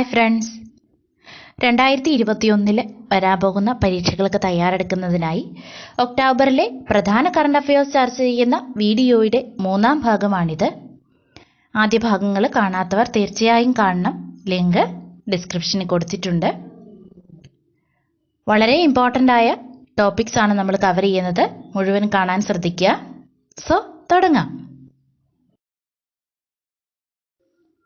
Hi friends രണ്ടായിരത്തി ഇരുപത്തിയൊന്നിൽ വരാൻ പോകുന്ന പരീക്ഷകൾക്ക് തയ്യാറെടുക്കുന്നതിനായി ഒക്ടോബറിലെ പ്രധാന കറണ്ട് അഫയേഴ്സ് ചർച്ച ചെയ്യുന്ന വീഡിയോയുടെ മൂന്നാം ഭാഗമാണിത്. ആദ്യ ഭാഗങ്ങൾ കാണാത്തവർ തീർച്ചയായും കാണണം. ലിങ്ക് ഡിസ്ക്രിപ്ഷനിൽ കൊടുത്തിട്ടുണ്ട്. വളരെ ഇമ്പോർട്ടന്റ് ആയ ടോപ്പിക്സ് ആണ് നമ്മൾ കവർ ചെയ്യുന്നത്. മുഴുവൻ കാണാൻ ശ്രദ്ധിക്കുക. സോ തുടങ്ങാം.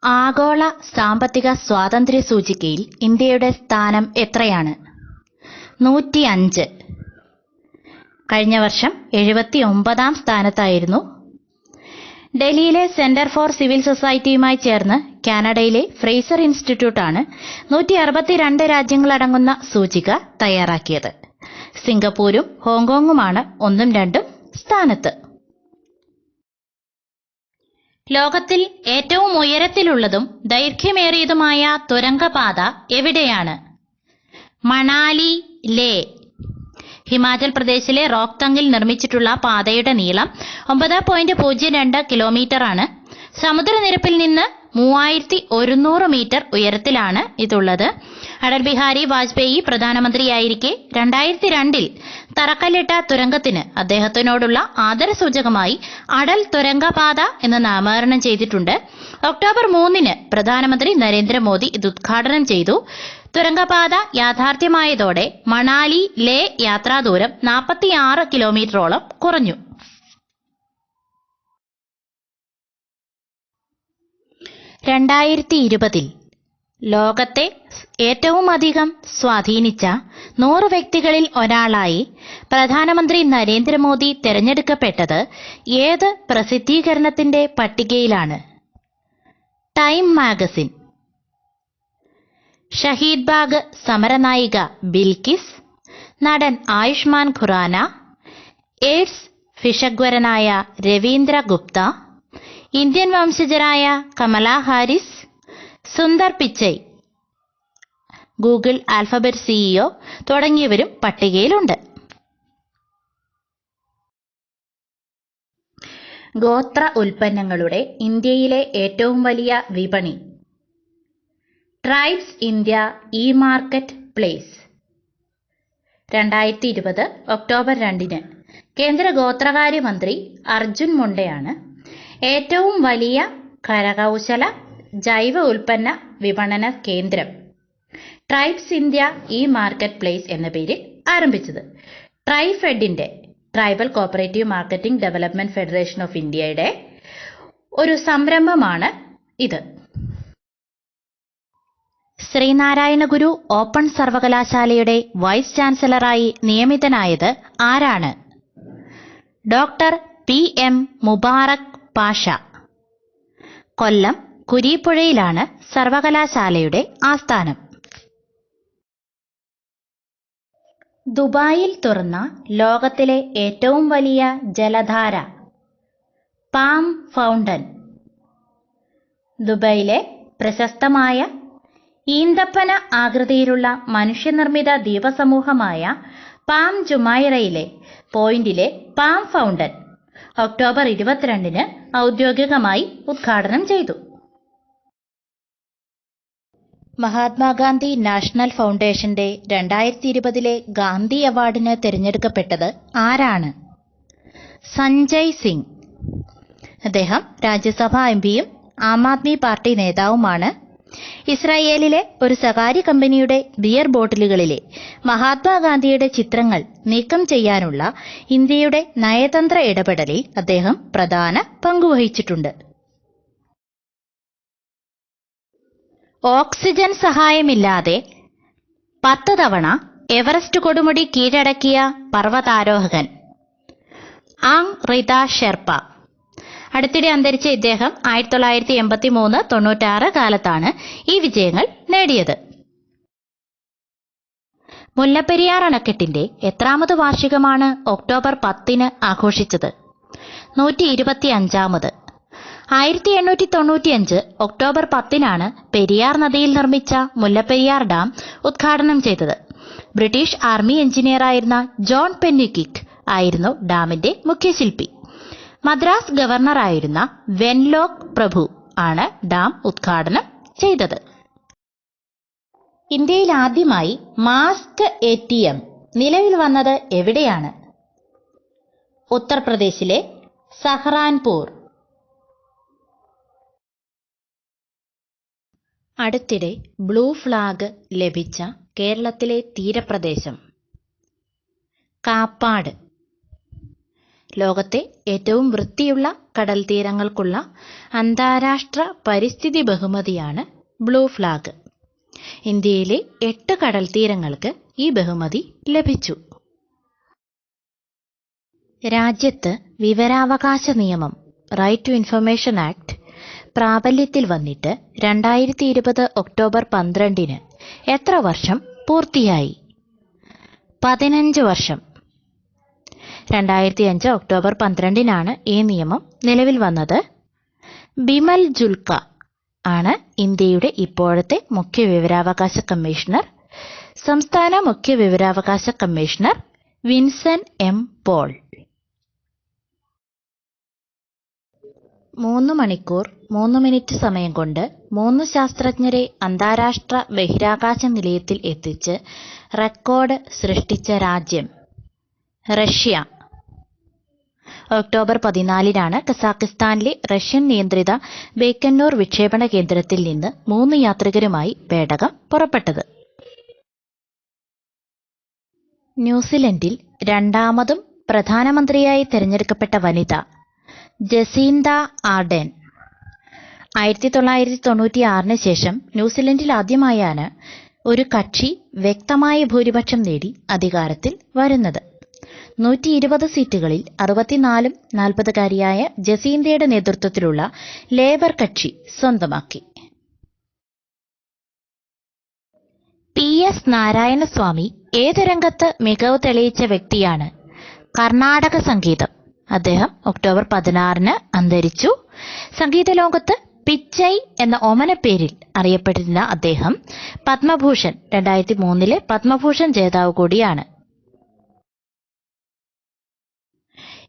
ആഗോള സാമ്പത്തിക സ്വാതന്ത്ര്യ സൂചികയിൽ ഇന്ത്യയുടെ സ്ഥാനം എത്രയാണ്? നൂറ്റി അഞ്ച് കഴിഞ്ഞ വർഷം എഴുപത്തി ഒമ്പതാം സ്ഥാനത്തായിരുന്നു. ഡൽഹിയിലെ സെന്റർ ഫോർ സിവിൽ സൊസൈറ്റിയുമായി ചേർന്ന് കാനഡയിലെ ഫ്രേസർ ഇൻസ്റ്റിറ്റ്യൂട്ടാണ് നൂറ്റി അറുപത്തിരണ്ട് രാജ്യങ്ങളടങ്ങുന്ന സൂചിക തയ്യാറാക്കിയത്. സിംഗപ്പൂരും ഹോങ്കോങ്ങുമാണ് ഒന്നും രണ്ടും സ്ഥാനത്ത്. ലോകത്തിൽ ഏറ്റവും ഉയരത്തിലുള്ളതും ദൈർഘ്യമേറിയതുമായ തുരങ്കപാത എവിടെയാണ്? മണാലി ലേ. ഹിമാചൽ പ്രദേശിലെ റോക്തങ്ങിൽ നിർമ്മിച്ചിട്ടുള്ള പാതയുടെ നീളം ഒമ്പത് പോയിന്റ് പൂജ്യം രണ്ട് കിലോമീറ്റർ ആണ് സമുദ്രനിരപ്പിൽ നിന്ന് മൂവായിരത്തി ഒരുന്നൂറ് മീറ്റർ ഉയരത്തിലാണ് ഇതുള്ളത്. അടൽ ബിഹാരി വാജ്പേയി പ്രധാനമന്ത്രിയായിരിക്കെ രണ്ടായിരത്തി രണ്ടിൽ തറക്കല്ലിട്ട തുരങ്കത്തിന് അദ്ദേഹത്തിനോടുള്ള ആദരസൂചകമായി അടൽ തുരങ്കപാത എന്ന് നാമകരണം ചെയ്തിട്ടുണ്ട്. ഒക്ടോബർ മൂന്നിന് പ്രധാനമന്ത്രി നരേന്ദ്രമോദി ഇത് ഉദ്ഘാടനം ചെയ്തു. തുരങ്കപാത യാഥാർത്ഥ്യമായതോടെ മണാലി ലേ യാത്രാദൂരം നാൽപ്പത്തിയാറ് കിലോമീറ്ററോളം കുറഞ്ഞു. രണ്ടായിരത്തി ഇരുപതിൽ ലോകത്തെ ഏറ്റവും അധികം സ്വാധീനിച്ച നൂറ് വ്യക്തികളിൽ ഒരാളായി പ്രധാനമന്ത്രി നരേന്ദ്രമോദി തിരഞ്ഞെടുക്കപ്പെട്ടത് ഏത് പ്രസിദ്ധീകരണത്തിന്റെ പട്ടികയിലാണ്? Time magazine. ഷഹീദ് ബാഗ് സമരനായിക ബിൽക്കിസ് നടൻ ആയുഷ്മാൻ ഖുറാന എയ്ഡ്സ് ഫിഷഗ്വരനായ രവീന്ദ്ര ഗുപ്ത ഇന്ത്യൻ വംശജരായ Kamala Harris Sundar Pichai. Google Alphabet CEO തുടങ്ങിയവരും പട്ടികയിലുണ്ട്. ഗോത്ര ഉൽപ്പന്നങ്ങളുടെ ഇന്ത്യയിലെ ഏറ്റവും വലിയ വിപണി. Tribes India e market place. രണ്ടായിരത്തി ഇരുപത് ഒക്ടോബർ രണ്ടിന് കേന്ദ്ര ഗോത്രകാര്യമന്ത്രി അർജുൻ മുണ്ടയാണ് ഏറ്റവും വലിയ കരകൗശല ജൈവ ഉൽപ്പന്ന വിപണന കേന്ദ്രം. Tribes India e market place എന്ന പേരിൽ ആരംഭിച്ചത്. ട്രൈഫെഡിന്റെ tribal cooperative marketing development federation of ഇന്ത്യയുടെ ഒരു സംരംഭമാണ് ഇത്. ശ്രീനാരായണ ഗുരു ഓപ്പൺ സർവകലാശാലയുടെ വൈസ് ചാൻസലറായി നിയമിതനായത് ആരാണ്? Doctor P M Mubarak Pasha. Kollam കുരീപ്പുഴയിലാണ് സർവകലാശാലയുടെ ആസ്ഥാനം. ദുബായിൽ തുറന്ന ലോകത്തിലെ ഏറ്റവും വലിയ ജലധാര പാം ഫൗണ്ടൻ. ദുബായിലെ പ്രശസ്തമായ ഈന്തപ്പന ആകൃതിയിലുള്ള മനുഷ്യനിർമ്മിത ദ്വീപസമൂഹമായ പാം ജുമൈറയിലെ പോയിന്റിലെ പാം ഫൗണ്ടൻ ഒക്ടോബർ ഇരുപത്തിരണ്ടിന് ഔദ്യോഗികമായി ഉദ്ഘാടനം ചെയ്തു. മഹാത്മാഗാന്ധി നാഷണൽ ഫൗണ്ടേഷന്റെ രണ്ടായിരത്തി ഇരുപതിലെ ഗാന്ധി അവാർഡിന് തിരഞ്ഞെടുക്കപ്പെട്ടത് ആരാണ്? സഞ്ജയ് സിംഗ്. അദ്ദേഹം രാജ്യസഭാ എം പിയും ആം ആദ്മി പാർട്ടി നേതാവുമാണ്. ഇസ്രായേലിലെ ഒരു സ്വകാര്യ കമ്പനിയുടെ ബിയർ ബോട്ടിലുകളിലെ മഹാത്മാഗാന്ധിയുടെ ചിത്രങ്ങൾ നീക്കം ചെയ്യാനുള്ള ഇന്ത്യയുടെ നയതന്ത്ര ഇടപെടലിൽ അദ്ദേഹം പ്രധാന പങ്കുവഹിച്ചിട്ടുണ്ട്. ഓക്സിജൻ സഹായമില്ലാതെ പത്ത് തവണ എവറസ്റ്റ് കൊടുമുടി കീഴടക്കിയ പർവതാരോഹകൻ. Aung Rita sherpa. അടുത്തിടെ അന്തരിച്ച ഇദ്ദേഹം ആയിരത്തി തൊള്ളായിരത്തി എൺപത്തി മൂന്ന് തൊണ്ണൂറ്റാറ് കാലത്താണ് ഈ വിജയങ്ങൾ നേടിയത്. മുല്ലപ്പെരിയാർ അണക്കെട്ടിന്റെ എത്രാമത് വാർഷികമാണ് ഒക്ടോബർ പത്തിന് ആഘോഷിച്ചത്? നൂറ്റി ഇരുപത്തി അഞ്ചാമത് ആയിരത്തി എണ്ണൂറ്റി തൊണ്ണൂറ്റിയഞ്ച് ഒക്ടോബർ പത്തിനാണ് പെരിയാർ നദിയിൽ നിർമ്മിച്ച മുല്ലപ്പെരിയാർ ഡാം ഉദ്ഘാടനം ചെയ്തത്. ബ്രിട്ടീഷ് ആർമി എഞ്ചിനീയറായിരുന്ന ജോൺ പെന്നിക്കിക് ആയിരുന്നു ഡാമിന്റെ മുഖ്യശില്പി. മദ്രാസ് ഗവർണറായിരുന്ന വെൻലോക് പ്രഭു ആണ് ഡാം ഉദ്ഘാടനം ചെയ്തത്. ഇന്ത്യയിൽ ആദ്യമായി മാസ്ക് എ ടി എം നിലവിൽ വന്നത് എവിടെയാണ്? ഉത്തർപ്രദേശിലെ സഹ്റാൻപൂർ. അടുത്തിടെ ബ്ലൂ ഫ്ലാഗ് ലഭിച്ച കേരളത്തിലെ തീരപ്രദേശം. കാപ്പാട്. ലോകത്തെ ഏറ്റവും വൃത്തിയുള്ള കടൽ തീരങ്ങൾക്കുള്ള അന്താരാഷ്ട്ര പരിസ്ഥിതി ബഹുമതിയാണ് ബ്ലൂ ഫ്ലാഗ്. ഇന്ത്യയിലെ എട്ട് കടൽ തീരങ്ങൾക്ക് ഈ ബഹുമതി ലഭിച്ചു. രാജ്യത്ത് വിവരാവകാശ നിയമം റൈറ്റ് ടു ഇൻഫർമേഷൻ ആക്ട് പ്രാബല്യത്തിൽ വന്നിട്ട് രണ്ടായിരത്തി ഇരുപത് ഒക്ടോബർ പന്ത്രണ്ടിന് എത്ര വർഷം പൂർത്തിയായി? പതിനഞ്ച് വർഷം. രണ്ടായിരത്തി അഞ്ച് ഒക്ടോബർ പന്ത്രണ്ടിനാണ് ഈ നിയമം നിലവിൽ വന്നത്. ബിമൽ ജുൽക്ക ആണ് ഇന്ത്യയുടെ ഇപ്പോഴത്തെ മുഖ്യ വിവരാവകാശ കമ്മീഷണർ. സംസ്ഥാന മുഖ്യ വിവരാവകാശ കമ്മീഷണർ വിൻസൻ എം പോൾ. മൂന്ന് മണിക്കൂർ മൂന്ന് മിനിറ്റ് സമയം കൊണ്ട് മൂന്ന് ശാസ്ത്രജ്ഞരെ അന്താരാഷ്ട്ര ബഹിരാകാശ നിലയത്തിൽ എത്തിച്ച് റെക്കോർഡ് സൃഷ്ടിച്ച രാജ്യം റഷ്യ. ഒക്ടോബർ പതിനാലിനാണ് കസാഖിസ്ഥാനിലെ റഷ്യൻ നിയന്ത്രിത ബേക്കന്നൂർ വിക്ഷേപണ കേന്ദ്രത്തിൽ നിന്ന് മൂന്ന് യാത്രികരുമായി പേടകം പുറപ്പെട്ടത്. ന്യൂസിലൻഡിൽ രണ്ടാമതും പ്രധാനമന്ത്രിയായി തെരഞ്ഞെടുക്കപ്പെട്ട വനിത ജസീന്ത ആർഡൻ. ആയിരത്തി തൊള്ളായിരത്തി തൊണ്ണൂറ്റി ആറിന് ശേഷം ന്യൂസിലൻഡിൽ ആദ്യമായാണ് ഒരു കക്ഷി വ്യക്തമായ ഭൂരിപക്ഷം നേടി അധികാരത്തിൽ വരുന്നത്. നൂറ്റി ഇരുപത് സീറ്റുകളിൽ അറുപത്തിനാലും നാൽപ്പതുകാരിയായ ജസീന്തയുടെ നേതൃത്വത്തിലുള്ള ലേബർ കക്ഷി സ്വന്തമാക്കി. പി എസ് നാരായണസ്വാമി ഏത് രംഗത്ത് മികവ് തെളിയിച്ച വ്യക്തിയാണ്? കർണാടക സംഗീതം. അദ്ദേഹം ഒക്ടോബർ പതിനാറിന് അന്തരിച്ചു. സംഗീത ലോകത്ത് പിച്ചൈ എന്ന ഓമനപ്പേരിൽ അറിയപ്പെട്ടിരുന്ന അദ്ദേഹം പത്മഭൂഷൺ രണ്ടായിരത്തി മൂന്നിലെ പത്മഭൂഷൺ ജേതാവ് കൂടിയാണ്.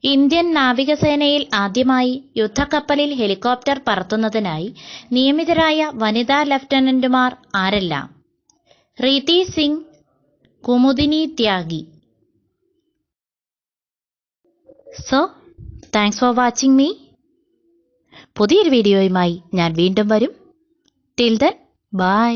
ഇന്ത്യൻ നാവികസേനയിൽ ആദ്യമായി യുദ്ധക്കപ്പലിൽ ഹെലികോപ്റ്റർ പറത്തുന്നതിനായി നിയമിതരായ വനിതാ ലഫ്റ്റനന്റുമാർ ആരെല്ലാം? Riti Singh Kumudini Tyagi so thanks for watching me പുതിയൊരു വീഡിയോയുമായി ഞാൻ വീണ്ടും വരും. Till then bye